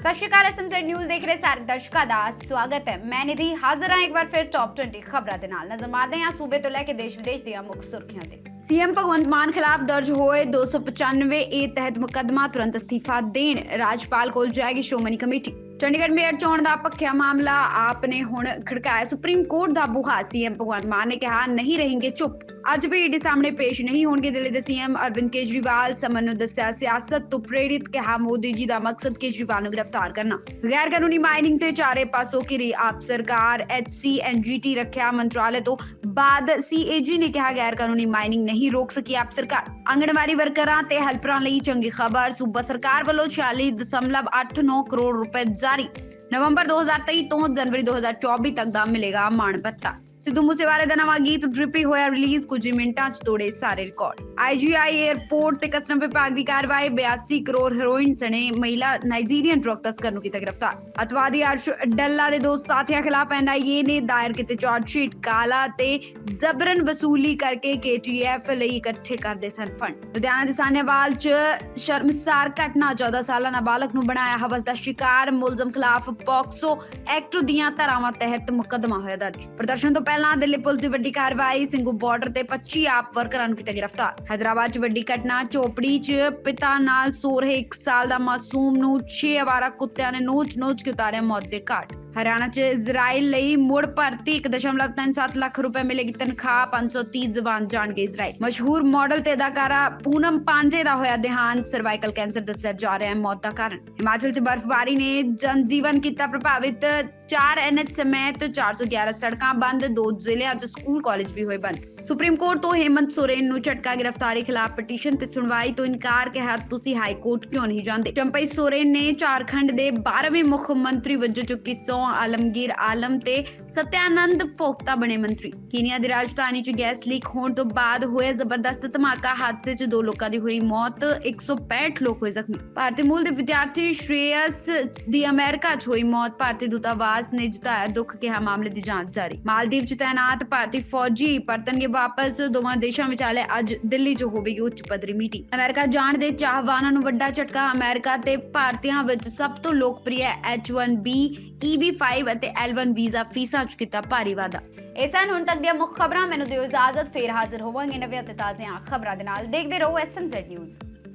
ਸਤਿ ਸ਼੍ਰੀ ਅਕਾਲ SMZ news ਦੇਖ ਰਹੇ ਸਾਰੇ ਦਰਸ਼ਕਾਂ ਦਾ ਸਵਾਗਤ ਹੈ। ਮੈਂ ਨਿਧੀ ਹਾਜ਼ਰ ਹਾਂ ਇੱਕ ਵਾਰ ਫਿਰ ਟੌਪ 20 ਖਬਰਾਂ ਦੇ ਨਾਲ। ਨਜ਼ਰ ਮਾਰਦੇ ਹਾਂ ਸੂਬੇ ਤੋਂ ਲੈ ਕੇ ਦੇਸ਼ ਵਿਦੇਸ਼ ਦੀਆਂ ਮੁੱਖ ਸੁਰਖੀਆਂ ਤੇ। ਸੀਐਮ ਭਗਵੰਤ ਮਾਨ ਖਿਲਾਫ ਦਰਜ ਹੋਏ 295 ਏ ਤਹਿਤ ਮੁਕੱਦਮਾ ਤੁਰੰਤ ਅਸਤੀਫਾ ਦੇਣ ਰਾਜਪਾਲ ਕੋਲ ਜਾਏਗੀ ਸ਼੍ਰੋਮਣੀ ਕਮੇਟੀ। ਚੰਡੀਗੜ੍ਹ ਮੇਅਰ ਚੋਣ ਦਾ ਪੱਖਿਆ ਮਾਮਲਾ ਆਪ ਨੇ ਹੁਣ ਖੜਕਾਇਆ ਸੁਪਰੀਮ ਕੋਰਟ ਦਾ ਬੁਹਾ ਸੀਐਮ ਭਗਵੰਤ ਮਾਨ ਨੇ ਕਿਹਾ, ਨਹੀਂ ਰਹਿਣਗੇ ਚੁੱਪ। ਅੱਜ ਵੀ ਈਡੀ ਸਾਹਮਣੇ ਪੇਸ਼ ਨਹੀਂ ਹੋਣਗੇ ਦਿੱਲੀ ਦੇ ਸੀਐਮ ਅਰਵਿੰਦ ਕੇਜਰੀਵਾਲ। ਸਮਨ ਨੂੰ ਦੱਸਿਆ, ਸਿਆਸਤ ਤੋਂ ਪ੍ਰੇਰਿਤ ਕਿਹਾ ਮੋਦੀ ਜੀ ਦਾ ਮਕਸਦ ਕੇਜਰੀਵਾਲ ਨੂੰ ਗ੍ਰਿਫਤਾਰ ਕਰਨਾ। ਗੈਰ ਕਾਨੂੰਨੀ ਮਾਈਨਿੰਗ ਤੇ ਚਾਰੇ ਪਾਸੋਂ ਘਿਰੀ ਆਪ ਸਰਕਾਰ ਐਚਸੀਐਨਜੀਟੀ ਰੱਖਿਆ ਮੰਤਰਾਲੇ ਤੋਂ ਬਾਅਦ ਸੀਏਜੀ ਨੇ ਕਿਹਾ ਗੈਰ ਕਾਨੂੰਨੀ ਮਾਈਨਿੰਗ ਨਹੀਂ ਰੋਕ ਸਕੀ ਆਪ ਸਰਕਾਰ। ਆਂਗਣਵਾੜੀ ਵਰਕਰਾਂ ਤੇ ਹੈਲਪਰਾਂ ਲਈ ਚੰਗੀ ਖਬਰ, ਸੂਬਾ ਸਰਕਾਰ ਵੱਲੋਂ 46.89 ਕਰੋੜ ਰੁਪਏ ਜਾਰੀ। ਨਵੰਬਰ 2023 ਤੋਂ ਜਨਵਰੀ 2024 ਤੱਕ ਦਾ ਮਿਲੇਗਾ ਮਾਣ ਭੱਤਾ। ਸਿੱਧੂ ਮੂਸੇਵਾਲੇ ਦਾ ਨਵਾਂ ਗੀਤ ਡ੍ਰਿਪੀ ਹੋਇਆ ਰਿਲੀਜ਼ ਕੁਝ ਮਿੰਟਾਂ 'ਚ ਤੋੜੇ ਸਾਰੇ ਰਿਕਾਰਡ ਆਈਜੀਆਈ 에ਅਰਪੋਰਟ ਤੇ ਕਸਟਮ ਵਿਭਾਗ ਦੀ ਕਾਰਵਾਈ 82 ਕਰੋੜ ਹੈਰੋਇਨ ਸਣੇ ਮਹਿਲਾ ਨਾਈਜੀਰੀਅਨ ਡਰਗ ਤਸਕਰ ਨੂੰ ਕੀਤਾ ਗ੍ਰਿਫਤਾਰ। ਅਤਵਾਦੀ ਅਰਸ਼ ਡੱਲਾ ਦੇ ਦੋ ਸਾਥੀਆਂ ਖਿਲਾਫ ਐਨਆਈਏ ਨੇ ਦਾਇਰ ਕੀਤੇ ਚਾਰਜ ਸ਼ੀਟ ਕਾਲਾ ਤੇ ਜ਼ਬਰਨ ਵਸੂਲੀ ਕਰਕੇ ਕੇਟੀਐਫ ਲਈ ਇਕੱਠੇ ਕਰਦੇ ਸਨ ਫੰਡ ਲੁਧਿਆਣਾ ਦੇ ਸਾਨੇਵਾਲ 'ਚ ਸ਼ਰਮਸਾਰ ਘਟਨਾ 14 ਸਾਲਾ ਨਾਬਾਲਗ ਨੂੰ ਬਣਾਇਆ ਹਵਸ ਦਾ ਸ਼ਿਕਾਰ, ਮੁਲਜ਼ਮ ਖਿਲਾਫ ਪੌਕਸੋ ਐਕਟ ਦੀਆਂ ਧਾਰਾਵਾਂ ਤਹਿਤ ਮੁਕੱਦਮਾ ਹੋਇਆ ਦਰਜ। ਪ੍ਰਦਰਸ਼ਨ ਤੋਂ ਪਹਿਲਾਂ ਦਿੱਲੀ ਪੁਲਿਸ ਦੀ ਵੱਡੀ ਕਾਰਵਾਈ, ਸਿੰਘੂ ਬਾਰਡਰ ਤੇ 25 ਆਪ ਵਰਕਰਾਂ ਨੂੰ ਕੀਤਾ ਗ੍ਰਿਫਤਾਰ। ਹੈਦਰਾਬਾਦ 'ਚ ਵੱਡੀ ਘਟਨਾ ਚੋਪੜੀ 'ਚ ਪਿਤਾ ਨਾਲ ਸੋ ਰਹੇ 1 ਸਾਲ ਦਾ ਮਾਸੂਮ ਨੂੰ 6 ਅਵਾਰਾ ਕੁੱਤਿਆਂ ਨੇ ਨੋਚ-ਨੋਚ ਕੇ ਉਤਾਰਿਆ ਮੌਤ ਦੇ ਘਾਟ। ਹਰਿਆਣਾ 'ਚ ਇਜ਼ਰਾਈਲ ਲਈ ਮੁੜ ਭਰਤੀ 1.37 ਲੱਖ ਰੁਪਏ ਮਿਲੇਗੀ ਤਨਖਾਹ 530 ਜਵਾਨ ਜਾਣਗੇ ਇਜ਼ਰਾਈਲ। ਮਸ਼ਹੂਰ ਮਾਡਲ ਤੇ ਅਦਾਕਾਰਾ ਪੂਨਮ ਪਾਂਜੇ ਦਾ ਹੋਇਆ ਦੇਹਾਂਤ, ਸਰਵਾਈਕਲ ਕੈਂਸਰ ਦੱਸਿਆ ਜਾ ਰਿਹਾ ਹੈ ਮੌਤ ਦਾ ਕਾਰਨ। ਹਿਮਾਚਲ 'ਚ ਬਰਫ਼ਬਾਰੀ ਨੇ ਜਨਜੀਵਨ ਕੀਤਾ ਪ੍ਰਭਾਵਿਤ 4 ਐਨਐਚ ਸਮੇਤ 411 ਸੜਕਾਂ ਬੰਦ, ਦੋ ਜ਼ਿਲ੍ਹਿਆਂ 'ਚ ਸਕੂਲ ਕਾਲਜ ਵੀ ਹੋਏ ਬੰਦ। ਸੁਪਰੀਮ ਕੋਰਟ ਤੋਂ ਹੇਮੰਤ ਸੋਰੇਨ ਨੂੰ ਝਟਕਾ ਗ੍ਰਿਫਤਾਰੀ ਖਿਲਾਫ ਪਟੀਸ਼ਨ ਤੇ ਸੁਣਵਾਈ ਤੋਂ ਇਨਕਾਰ ਕਿਹਾ, ਤੁਸੀਂ ਹਾਈ ਕੋਰਟ ਕਿਉਂ ਨਹੀਂ ਜਾਂਦੇ? ਚੰਪਈ ਸੋਰੇਨ ਨੇ ਝਾਰਖੰਡ ਦੇ 12ਵੇਂ ਮੁੱਖ ਮੰਤਰੀ ਵਜੋਂ ਚੁੱਕੀ ਸਹੁੰ ਆਲਮਗੀਰ ਆਲਮ ਤੇ ਸਤਿਆਨੰਦ ਭੋਗਤਾ ਬਣੇ ਮੰਤਰੀ। ਕੀਨੀਆ ਦੀ ਰਾਜਧਾਨੀ 'ਚ ਗੈਸ ਲੀਕ ਹੋਣ ਤੋਂ ਬਾਅਦ ਹੋਇਆ ਜ਼ਬਰਦਸਤ ਧਮਾਕਾ। ਹਾਦਸੇ 'ਚ ਦੋ ਲੋਕਾਂ ਦੀ ਹੋਈ ਮੌਤ 165 ਲੋਕ ਹੋਏ ਜ਼ਖਮੀ। ਭਾਰਤੀ ਮੂਲ ਦੇ ਵਿਦਿਆਰਥੀ ਸ਼੍ਰੇਯਸ ਦੀ ਅਮਰੀਕਾ 'ਚ ਹੋਈ ਮੌਤ। ਭਾਰਤੀ ਦੂਤਾਵਾਸ ਨੇ ਜਤਾਇਆ ਦੁੱਖ ਕਿਹਾ ਮਾਮਲੇ ਦੀ ਜਾਂਚ ਜਾਰੀ। ਮਾਲਦੀਵ 'ਚ ਤਾਇਨਾਤ ਭਾਰਤੀ ਫੌਜੀ ਪਰਤਣਗੇ ਵਾਪਸ। ਦੋਵਾਂ ਦੇਸ਼ਾਂ ਵਿਚਾਲੇ ਅੱਜ ਦਿੱਲੀ 'ਚ ਹੋਵੇਗੀ ਉੱਚ ਪੱਧਰੀ ਮੀਟਿੰਗ। ਅਮਰੀਕਾ ਜਾਣ ਦੇ ਚਾਹਵਾਨਾਂ ਨੂੰ ਵੱਡਾ ਝਟਕਾ। ਅਮਰੀਕਾ ਤੇ ਭਾਰਤੀਆਂ ਵਿੱਚ ਸਭ ਤੋਂ ਲੋਕਪ੍ਰਿਯ H1B EB5 ਅਤੇ L1 ਵੀਜ਼ਾ ਫੀਸਾਂ 'ਚ ਕੀਤਾ ਭਾਰੀ ਵਾਧਾ। ਇਹ ਸਨ ਹੁਣ ਤੱਕ ਦੀਆਂ ਮੁੱਖ ਖਬਰਾਂ। ਮੈਨੂੰ ਦਿਓ ਇਜਾਜ਼ਤ, ਫੇਰ ਹਾਜ਼ਰ ਹੋਵਾਂਗੇ ਨਵੀਆਂ ਤੇ ਤਾਜ਼ੀਆਂ ਖਬਰਾਂ ਦੇ ਨਾਲ। ਦੇਖਦੇ ਰਹੋ ਐਸਐਮਜ਼ੈਡ ਨਿਊਜ਼